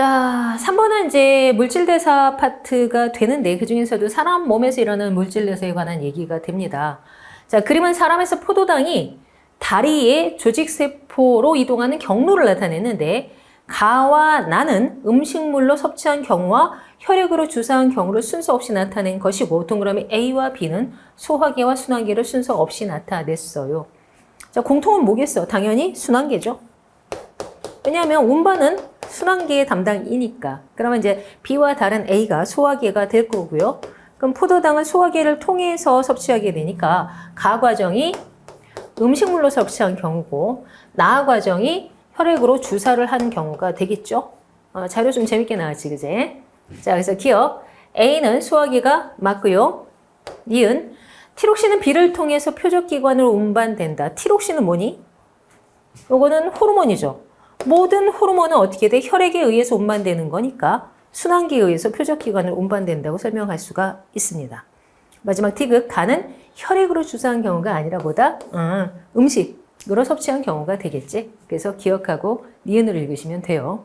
자, 3번은 이제 물질대사 파트가 되는데 그 중에서도 사람 몸에서 일어나는 물질대사에 관한 얘기가 됩니다. 자, 그림은 사람에서 포도당이 다리의 조직세포로 이동하는 경로를 나타내는데 가와 나는 음식물로 섭취한 경우와 혈액으로 주사한 경우를 순서 없이 나타낸 것이고 동그라미 A와 B는 소화계와 순환계를 순서 없이 나타냈어요. 자, 공통은 뭐겠어? 당연히 순환계죠. 왜냐하면 운반은 순환계의 담당이니까. 그러면 이제 B와 다른 A가 소화계가 될 거고요. 그럼 포도당은 소화계를 통해서 섭취하게 되니까 가 과정이 음식물로 섭취한 경우고 나 과정이 혈액으로 주사를 한 경우가 되겠죠. 어, 자료 좀 재밌게 나왔지, 그제? 자, 그래서 기억. A는 소화기가 맞고요. 니은. 티록신은 B를 통해서 표적기관으로 운반된다. 티록신은 뭐니? 요거는 호르몬이죠. 모든 호르몬은 어떻게 돼? 혈액에 의해서 운반되는 거니까 순환기에 의해서 표적기관으로 운반된다고 설명할 수가 있습니다. 마지막 티극. 간은 혈액으로 주사한 경우가 아니라 보다 음, 음식으로 섭취한 경우가 되겠지. 그래서 기억하고 니은으로 읽으시면 돼요.